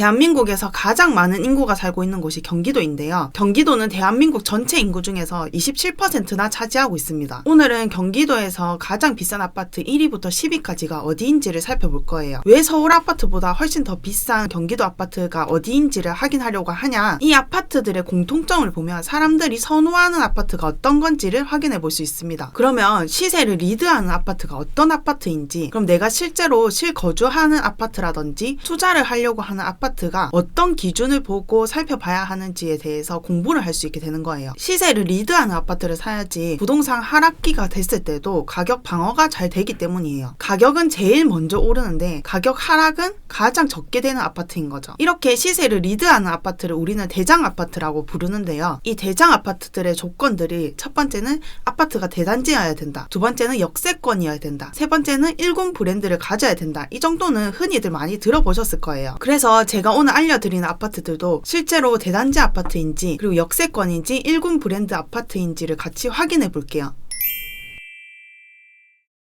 대한민국에서 가장 많은 인구가 살고 있는 곳이 경기도인데요. 경기도는 대한민국 전체 인구 중에서 27%나 차지하고 있습니다. 오늘은 경기도에서 가장 비싼 아파트 1위부터 10위까지가 어디인지를 살펴볼 거예요. 왜 서울 아파트보다 훨씬 더 비싼 경기도 아파트가 어디인지를 확인하려고 하냐? 이 아파트들의 공통점을 보면 사람들이 선호하는 아파트가 어떤 건지를 확인해 볼 수 있습니다. 그러면 시세를 리드하는 아파트가 어떤 아파트인지, 그럼 내가 실제로 실거주하는 아파트라든지 투자를 하려고 하는 아파트 가 어떤 기준을 보고 살펴봐야 하는지에 대해서 공부를 할 수 있게 되는 거예요. 시세를 리드하는 아파트를 사야지 부동산 하락기가 됐을 때도 가격 방어가 잘 되기 때문이에요. 가격은 제일 먼저 오르는데 가격 하락은 가장 적게 되는 아파트인 거죠. 이렇게 시세를 리드하는 아파트를 우리는 대장 아파트라고 부르는데요. 이 대장 아파트들의 조건들이 첫 번째는 아파트가 대단지여야 된다. 두 번째는 역세권이어야 된다. 세 번째는 일군 브랜드를 가져야 된다. 이 정도는 흔히들 많이 들어보셨을 거예요. 그래서 제가 오늘 알려드리는 아파트들도 실제로 대단지 아파트인지 그리고 역세권인지 일군 브랜드 아파트인지를 같이 확인해 볼게요.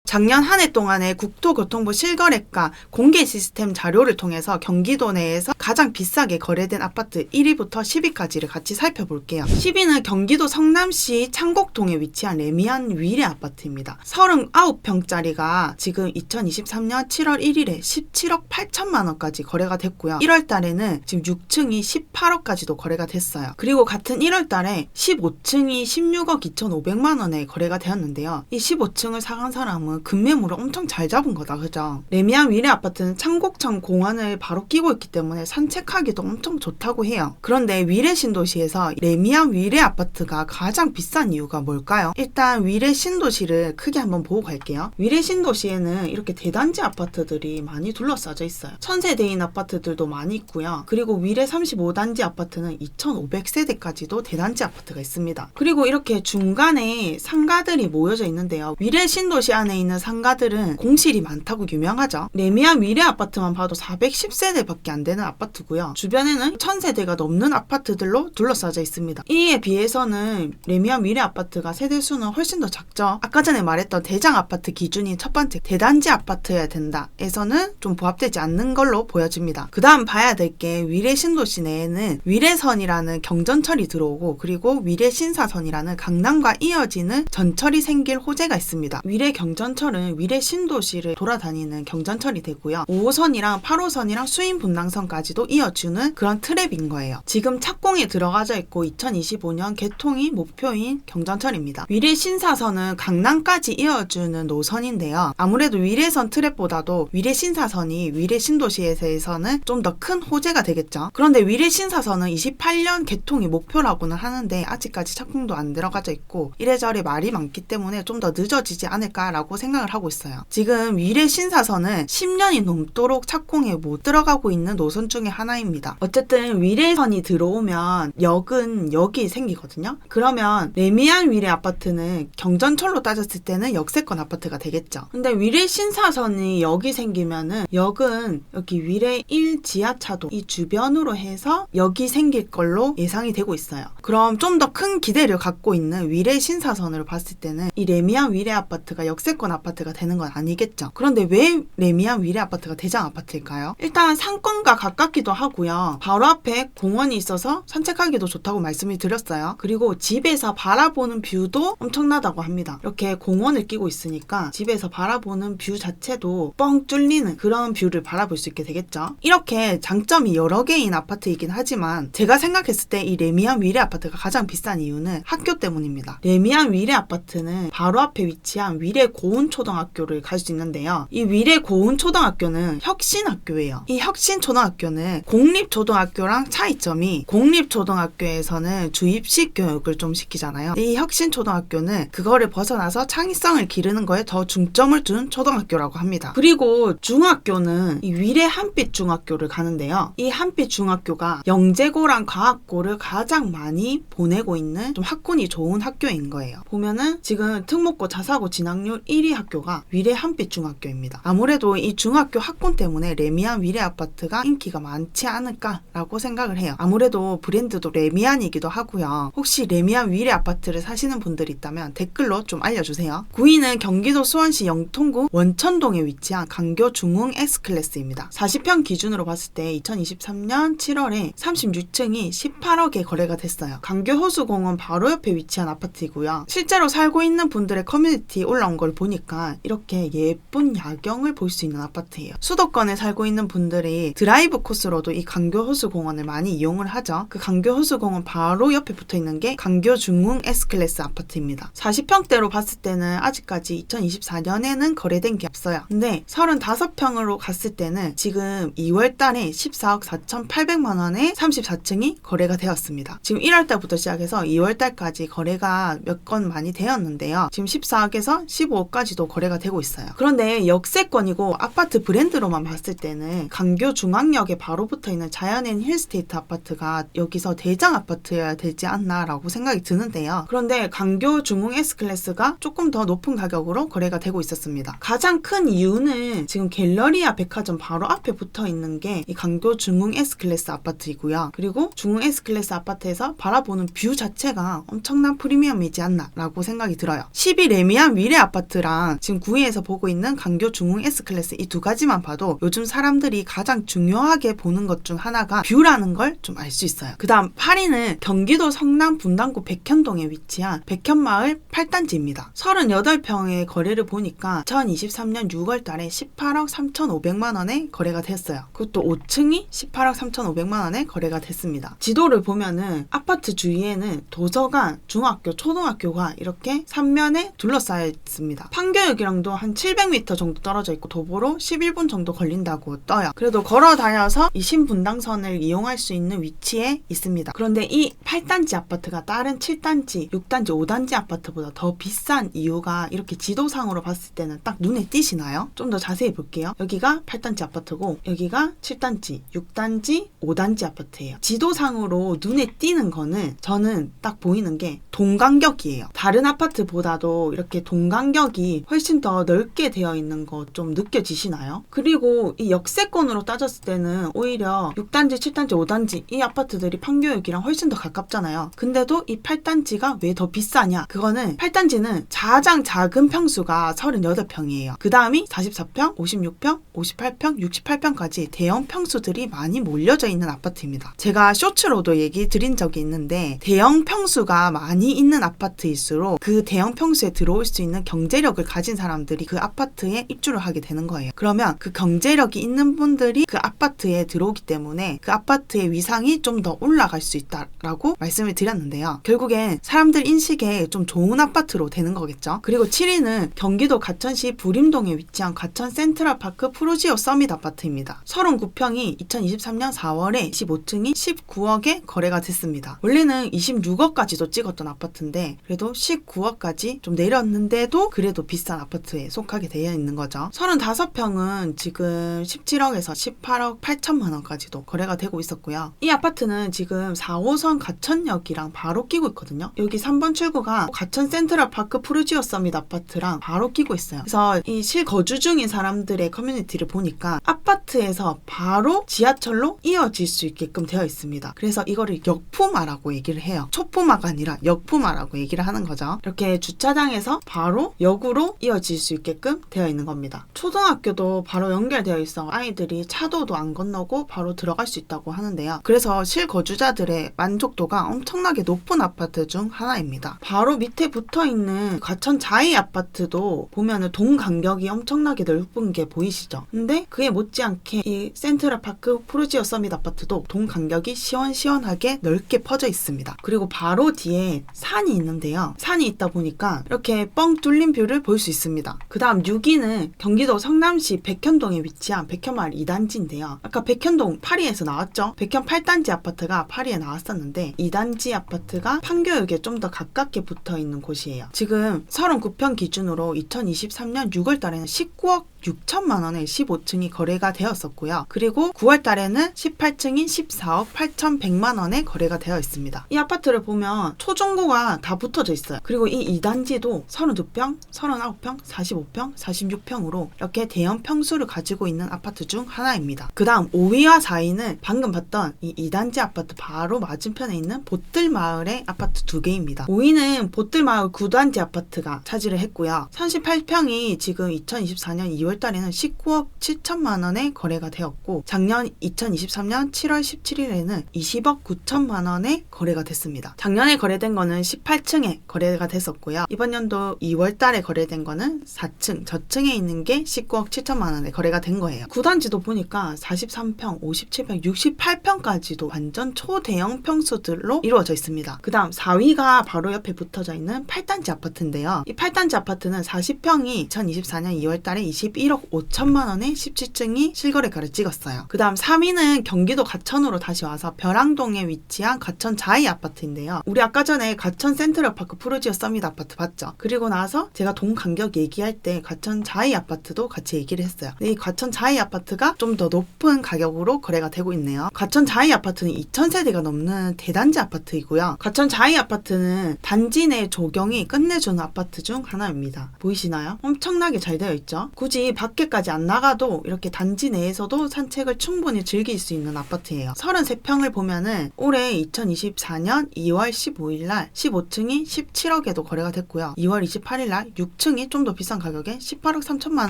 작년 한 해 동안의 국토교통부 실거래가 공개 시스템 자료를 통해서 경기도 내에서 가장 비싸게 거래된 아파트 1위부터 10위까지를 같이 살펴볼게요. 10위는 경기도 성남시 창곡동에 위치한 레미안 위례 아파트입니다. 39평짜리가 지금 2023년 7월 1일에 17억 8천만 원까지 거래가 됐고요. 1월 달에는 지금 6층이 18억까지도 거래가 됐어요. 그리고 같은 1월 달에 15층이 16억 2,500만 원에 거래가 되었는데요. 이 15층을 사간 사람은 금매물을 엄청 잘 잡은 거다, 그죠? 레미안 위례 아파트는 창곡천 공원을 바로 끼고 있기 때문에 산책하기도 엄청 좋다고 해요. 그런데 위례 신도시에서 레미안 위례 아파트가 가장 비싼 이유가 뭘까요? 일단 위례 신도시를 크게 한번 보고 갈게요. 위례 신도시에는 이렇게 대단지 아파트들이 많이 둘러싸져 있어요. 천세대인 아파트들도 많이 있고요. 그리고 위례 35단지 아파트는 2,500세대까지도 대단지 아파트가 있습니다. 그리고 이렇게 중간에 상가들이 모여져 있는데요. 위례 신도시 안에 있는 상가들은 공실이 많다고 유명하죠. 레미안 위례 아파트만 봐도 410세대밖에 안 되는 아파트고요. 주변에는 1000세대가 넘는 아파트들로 둘러싸져 있습니다. 이에 비해서는 레미안 위례 아파트가 세대 수는 훨씬 더 작죠. 아까 전에 말했던 대장 아파트 기준인 첫 번째 대단지 아파트여야 된다. 에서는 좀 부합되지 않는 걸로 보여집니다. 그 다음 봐야 될 게 위례 신도시 내에는 위례선이라는 경전철이 들어오고 그리고 위례 신사선이라는 강남과 이어지는 전철이 생길 호재가 있습니다. 위례 경전 철은 위례 신도시를 돌아다니는 경전철이 되고요. 5호선이랑 8호선이랑 수인 분당선까지도 이어주는 그런 트랩인 거예요. 지금 착공에 들어가져 있고 2025년 개통이 목표인 경전철입니다. 위례 신사선은 강남까지 이어주는 노선인데요. 아무래도 위례선 트랩보다도 위례 신사선이 위례 신도시에서는 좀 더 큰 호재가 되겠죠. 그런데 위례 신사선은 28년 개통이 목표라고는 하는데 아직까지 착공도 안 들어가져 있고 이래저래 말이 많기 때문에 좀 더 늦어지지 않을까라고 생각 을 하고 있어요. 지금 위례 신사선은 10년이 넘도록 착공에 못 들어가고 있는 노선 중에 하나입니다. 어쨌든 위례선이 들어오면 역은 역이 생기거든요. 그러면 레미안 위례 아파트는 경전철로 따졌을 때는 역세권 아파트가 되겠죠. 근데 위례 신사선이 역이 생기면은 역은 여기 위례 1 지하차도 이 주변으로 해서 역이 생길 걸로 예상이 되고 있어요. 그럼 좀 더 큰 기대를 갖고 있는 위례 신사선으로 봤을 때는 이 레미안 위례 아파트가 역세권 아파트가 되는 건 아니겠죠. 그런데 왜 레미안 위례 아파트가 대장 아파트일까요? 일단 상권과 가깝기도 하고요. 바로 앞에 공원이 있어서 산책하기도 좋다고 말씀을 드렸어요. 그리고 집에서 바라보는 뷰도 엄청나다고 합니다. 이렇게 공원을 끼고 있으니까 집에서 바라보는 뷰 자체도 뻥 뚫리는 그런 뷰를 바라볼 수 있게 되겠죠. 이렇게 장점이 여러 개인 아파트이긴 하지만 제가 생각했을 때 이 레미안 위례 아파트가 가장 비싼 이유는 학교 때문입니다. 레미안 위례 아파트는 바로 앞에 위치한 위례 고운 초등학교를 갈 수 있는데요. 이 위례 고운초등학교는 혁신학교예요. 이 혁신초등학교는 공립초등학교랑 차이점이 공립초등학교에서는 주입식 교육을 좀 시키잖아요. 이 혁신초등학교는 그거를 벗어나서 창의성을 기르는 거에 더 중점을 둔 초등학교라고 합니다. 그리고 중학교는 이 위례 한빛 중학교를 가는데요. 이 한빛 중학교가 영재고랑 과학고를 가장 많이 보내고 있는 좀 학군이 좋은 학교인 거예요. 보면은 지금 특목고 자사고 진학률 1위 학교가 위례 한빛 중학교입니다. 아무래도 이 중학교 학군 때문에 레미안 위례 아파트가 인기가 많지 않을까라고 생각을 해요. 아무래도 브랜드도 레미안이기도 하고요. 혹시 레미안 위례 아파트를 사시는 분들이 있다면 댓글로 좀 알려주세요. 9위는 경기도 수원시 영통구 원천동에 위치한 강교 중흥 S클래스입니다. 40평 기준으로 봤을 때 2023년 7월에 36층이 18억에 거래가 됐어요. 강교 호수공원 바로 옆에 위치한 아파트이고요. 실제로 살고 있는 분들의 커뮤니티 올라온 걸 보니까 이렇게 예쁜 야경을 볼 수 있는 아파트예요. 수도권에 살고 있는 분들이 드라이브 코스로도 이 강교 호수 공원을 많이 이용을 하죠. 그 강교 호수 공원 바로 옆에 붙어 있는 게 강교 중흥 S클래스 아파트입니다. 40평대로 봤을 때는 아직까지 2024년에는 거래된 게 없어요. 근데 35평으로 갔을 때는 지금 2월 달에 14억 4,800만 원에 34층이 거래가 되었습니다. 지금 1월 달부터 시작해서 2월 달까지 거래가 몇 건 많이 되었는데요. 지금 14억에서 15억까지 도 거래가 되고 있어요. 그런데 역세권이고 아파트 브랜드로만 봤을 때는 강교 중앙역에 바로 붙어 있는 자연인 힐스테이트 아파트가 여기서 대장 아파트여야 되지 않나라고 생각이 드는데요. 그런데 강교 중흥 S클래스가 조금 더 높은 가격으로 거래가 되고 있었습니다. 가장 큰 이유는 지금 갤러리아 백화점 바로 앞에 붙어 있는 게 이 강교 중흥 S클래스 아파트이고요. 그리고 중흥 S클래스 아파트에서 바라보는 뷰 자체가 엄청난 프리미엄이지 않나라고 생각이 들어요. 12 레미안 위례 아파트랑 지금 9위에서 보고 있는 강교 중흥 S클래스 이 두 가지만 봐도 요즘 사람들이 가장 중요하게 보는 것 중 하나가 뷰라는 걸 좀 알 수 있어요. 그 다음 8위는 경기도 성남 분당구 백현동에 위치한 백현마을 8단지입니다. 38평의 거래를 보니까 2023년 6월 달에 18억 3,500만 원에 거래가 됐어요. 그것도 5층이 18억 3,500만 원에 거래가 됐습니다. 지도를 보면은 아파트 주위에는 도서관, 중학교, 초등학교가 이렇게 삼면에 둘러싸여 있습니다. 판 교역이랑도 한 700m 정도 떨어져 있고 도보로 11분 정도 걸린다고 떠요. 그래도 걸어 다녀서 이 신분당선을 이용할 수 있는 위치에 있습니다. 그런데 이 8단지 아파트가 다른 7단지, 6단지, 5단지 아파트보다 더 비싼 이유가 이렇게 지도상으로 봤을 때는 딱 눈에 띄시나요? 좀 더 자세히 볼게요. 여기가 8단지 아파트고 여기가 7단지, 6단지, 5단지 아파트예요. 지도상으로 눈에 띄는 거는 저는 딱 보이는 게 동간격이에요. 다른 아파트보다도 이렇게 동간격이 훨씬 더 넓게 되어 있는 거좀 느껴지시나요? 그리고 이 역세권으로 따졌을 때는 오히려 6단지, 7단지, 5단지 이 아파트들이 판교역이랑 훨씬 더 가깝잖아요. 근데도 이 8단지가 왜 더 비싸냐? 그거는 8단지는 가장 작은 평수가 38평이에요. 그 다음이 44평, 56평, 58평, 68평까지 대형 평수들이 많이 몰려져 있는 아파트입니다. 제가 쇼츠로도 얘기 드린 적이 있는데 대형 평수가 많이 있는 아파트일수록 그 대형 평수에 들어올 수 있는 경제력을 가진 사람들이 그 아파트에 입주를 하게 되는 거예요. 그러면 그 경제력이 있는 분들이 그 아파트에 들어오기 때문에 그 아파트의 위상이 좀 더 올라갈 수 있다라고 말씀을 드렸는데요. 결국엔 사람들 인식에 좀 좋은 아파트로 되는 거겠죠. 그리고 7위는 경기도 가천시 부림동에 위치한 가천 센트럴파크 프로지오 서밋 아파트입니다. 39평이 2023년 4월에 15층이 19억에 거래가 됐습니다. 원래는 26억까지도 찍었던 아파트인데 그래도 19억까지 좀 내렸는데도 그래도 비싼 아파트에 속하게 되어 있는 거죠. 35평은 지금 17억에서 18억 8천만 원까지도 거래가 되고 있었고요. 이 아파트는 지금 4호선 가천역이랑 바로 끼고 있거든요. 여기 3번 출구가 가천 센트럴 파크 프루지오 서밋 아파트랑 바로 끼고 있어요. 그래서 이 실거주 중인 사람들의 커뮤니티를 보니까 아파트에서 바로 지하철로 이어질 수 있게끔 되어 있습니다. 그래서 이거를 역푸마라고 얘기를 해요. 초푸마가 아니라 역푸마라고 얘기를 하는 거죠. 이렇게 주차장에서 바로 역으로 이어질 수 있게끔 되어 있는 겁니다. 초등학교도 바로 연결되어 있어 아이들이 차도도 안 건너고 바로 들어갈 수 있다고 하는데요. 그래서 실거주자들의 만족도가 엄청나게 높은 아파트 중 하나입니다. 바로 밑에 붙어 있는 과천 자이 아파트도 보면은 동 간격이 엄청나게 넓은 게 보이시죠? 근데 그에 못지않게 이 센트럴파크 프로지오 서밋 아파트도 동 간격이 시원시원하게 넓게 퍼져 있습니다. 그리고 바로 뒤에 산이 있는데요. 산이 있다 보니까 이렇게 뻥 뚫린 뷰를 볼수 있습니다. 그 다음 6위는 경기도 성남시 백현동에 위치한 백현마을 2단지인데요. 아까 백현동 파리에서 나왔죠? 백현 8단지 아파트가 파리에 나왔었는데 2단지 아파트가 판교역에 좀 더 가깝게 붙어 있는 곳이에요. 지금 39평 기준으로 2023년 6월 달에는 19억 6천만 원에 15층이 거래가 되었었고요. 그리고 9월 달에는 18층인 14억 8,100만 원에 거래가 되어 있습니다. 이 아파트를 보면 초중고가 다 붙어져 있어요. 그리고 이 2단지도 32평, 39평, 45평, 46평으로 이렇게 대형 평수를 가지고 있는 아파트 중 하나입니다. 그 다음 5위와 4위는 방금 봤던 이 2단지 아파트 바로 맞은편에 있는 보뜰 마을의 아파트 두 개입니다. 5위는 보뜰 마을 9단지 아파트가 차지를 했고요. 38평이 지금 2024년 2월 달에는 19억 7천만 원에 거래가 되었고 작년 2023년 7월 17일에는 20억 9천만 원에 거래가 됐습니다. 작년에 거래된 거는 18층에 거래가 됐었고요. 이번 연도 2월 달에 거래된 거는 4층 저층에 있는 게 19억 7천만 원에 거래가 된 거예요. 9단지도 보니까 43평, 57평, 68평까지도 완전 초대형 평수들로 이루어져 있습니다. 그 다음 4위가 바로 옆에 붙어져 있는 8단지 아파트인데요. 이 8단지 아파트는 40평이 2024년 2월 달에 21억 5천만 원에 17층이 실거래가를 찍었어요. 그 다음 3위는 경기도 가천으로 다시 와서 벼랑동에 위치한 가천 자이 아파트인데요. 우리 아까 전에 가천 센트럴파크 푸르지오 서밋 아파트 봤죠? 그리고 나서 제가 동 간격 얘기할 때 가천 자이 아파트도 같이 얘기를 했어요. 이 가천 자이 아파트가 좀 더 높은 가격으로 거래가 되고 있네요. 가천 자이 아파트는 2,000세대가 넘는 대단지 아파트이고요. 가천 자이 아파트는 단지 내 조경이 끝내주는 아파트 중 하나입니다. 보이시나요? 엄청나게 잘 되어 있죠? 굳이 밖에까지 안 나가도 이렇게 단지 내에서도 산책을 충분히 즐길 수 있는 아파트예요. 33평을 보면은 올해 2024년 2월 15일 날 15층이 17억에도 거래가 됐고요. 2월 28일 날 6층이 좀 더 비싼 가격에 18억 3천만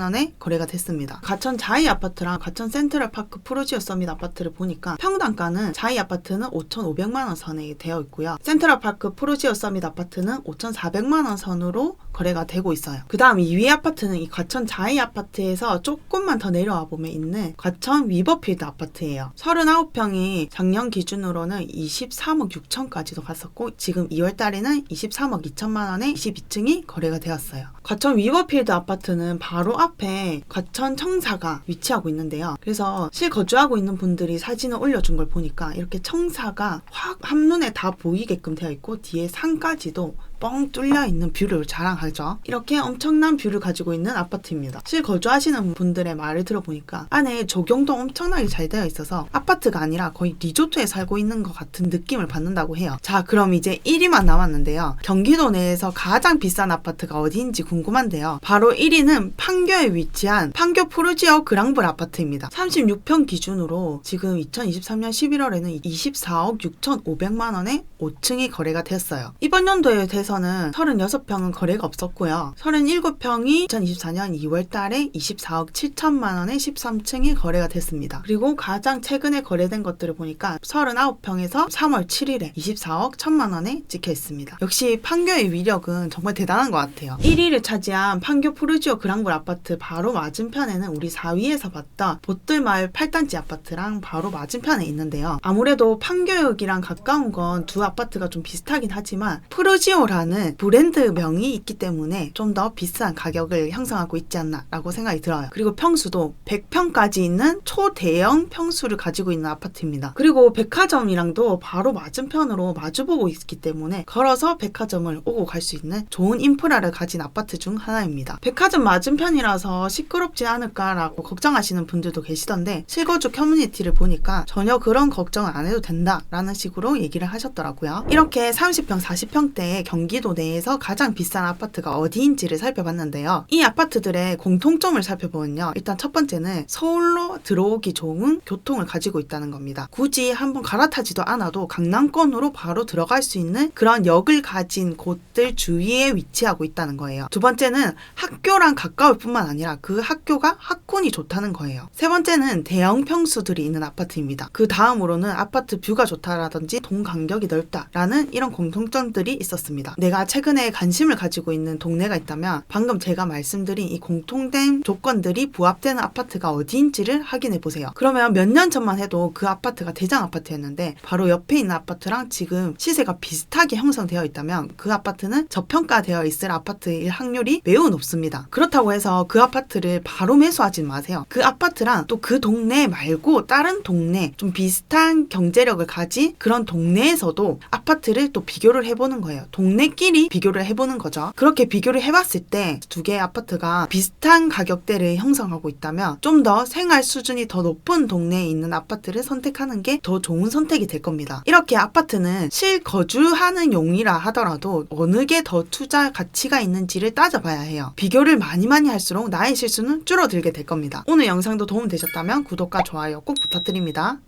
원에 거래가 됐습니다. 가천 자이 아파트랑 가천 센트럴 파크 프로지오 서밋 아파트를 보니까 평당가는 자이 아파트는 5,500만 원 선에 되어 있고요. 센트럴 파크 프로지오 서밋 아파트는 5,400만 원 선으로 거래가 되고 있어요. 그 다음 2위 아파트는 이 과천 자이 아파트 에서 조금만 더 내려와 보면 있는 과천 위버필드 아파트예요. 39평이 작년 기준으로는 23억 6천까지도 갔었고 지금 2월 달에는 23억 2천만 원에 22층이 거래가 되었어요. 과천 위버필드 아파트는 바로 앞에 과천 청사가 위치하고 있는데요. 그래서 실거주하고 있는 분들이 사진을 올려준 걸 보니까 이렇게 청사가 확 한눈에 다 보이게끔 되어 있고 뒤에 산까지도 뻥 뚫려 있는 뷰를 자랑하죠. 이렇게 엄청난 뷰를 가지고 있는 아파트입니다. 실 거주하시는 분들의 말을 들어보니까 안에 조경도 엄청나게 잘 되어 있어서 아파트가 아니라 거의 리조트에 살고 있는 것 같은 느낌을 받는다고 해요. 자, 그럼 이제 1위만 남았는데요. 경기도 내에서 가장 비싼 아파트가 어디인지 궁금한데요. 바로 1위는 판교에 위치한 판교 푸르지오 그랑블 아파트입니다. 36평 기준으로 지금 2023년 11월에는 24억 6,500만 원에 5층이 거래가 됐어요. 이번 연도에 대해서 는 36평은 거래가 없었고요. 37평이 2024년 2월 달에 24억 7천만 원에 13층이 거래가 됐습니다. 그리고 가장 최근에 거래된 것들을 보니까 39평에서 3월 7일에 24억 1천만 원에 찍혀 있습니다. 역시 판교의 위력은 정말 대단한 것 같아요. 1위를 차지한 판교 푸르지오 그랑블 아파트 바로 맞은편에는 우리 4위에서 봤던 보뜰마을 8단지 아파트랑 바로 맞은편에 있는데요. 아무래도 판교역이랑 가까운 건 두 아파트가 좀 비슷하긴 하지만 푸르지오라 는 브랜드 명이 있기 때문에 좀 더 비싼 가격을 형성하고 있지 않나라고 생각이 들어요. 그리고 평수도 100평까지 있는 초대형 평수를 가지고 있는 아파트입니다. 그리고 백화점이랑도 바로 맞은편으로 마주보고 있기 때문에 걸어서 백화점을 오고 갈 수 있는 좋은 인프라를 가진 아파트 중 하나입니다. 백화점 맞은편이라서 시끄럽지 않을까라고 걱정하시는 분들도 계시던데 실거주 커뮤니티를 보니까 전혀 그런 걱정을 안 해도 된다라는 식으로 얘기를 하셨더라고요. 이렇게 30평, 40평대의 경기 도 내에서 가장 비싼 아파트가 어디인지를 살펴봤는데요. 이 아파트들의 공통점을 살펴보면요. 일단 첫 번째는 서울로 들어오기 좋은 교통을 가지고 있다는 겁니다. 굳이 한번 갈아타지도 않아도 강남권으로 바로 들어갈 수 있는 그런 역을 가진 곳들 주위에 위치하고 있다는 거예요. 두 번째는 학교랑 가까울 뿐만 아니라 그 학교가 학군이 좋다는 거예요. 세 번째는 대형 평수들이 있는 아파트입니다. 그 다음으로는 아파트 뷰가 좋다라든지 동 간격이 넓다라는 이런 공통점들이 있었습니다. 내가 최근에 관심을 가지고 있는 동네가 있다면 방금 제가 말씀드린 이 공통된 조건들이 부합되는 아파트가 어디인지를 확인해 보세요. 그러면 몇 년 전만 해도 그 아파트가 대장 아파트였는데 바로 옆에 있는 아파트랑 지금 시세가 비슷하게 형성되어 있다면 그 아파트는 저평가되어 있을 아파트일 확률이 매우 높습니다. 그렇다고 해서 그 아파트를 바로 매수하진 마세요. 그 아파트랑 또 그 동네 말고 다른 동네 좀 비슷한 경제력을 가진 그런 동네에서도 아파트를 또 비교를 해보는 거예요. 동네 동네끼리 비교를 해보는 거죠. 그렇게 비교를 해봤을 때 두 개의 아파트가 비슷한 가격대를 형성하고 있다면 좀 더 생활 수준이 더 높은 동네에 있는 아파트를 선택하는 게 더 좋은 선택이 될 겁니다. 이렇게 아파트는 실거주하는 용이라 하더라도 어느 게 더 투자 가치가 있는지를 따져봐야 해요. 비교를 많이 많이 할수록 나의 실수는 줄어들게 될 겁니다. 오늘 영상도 도움 되셨다면 구독과 좋아요 꼭 부탁드립니다.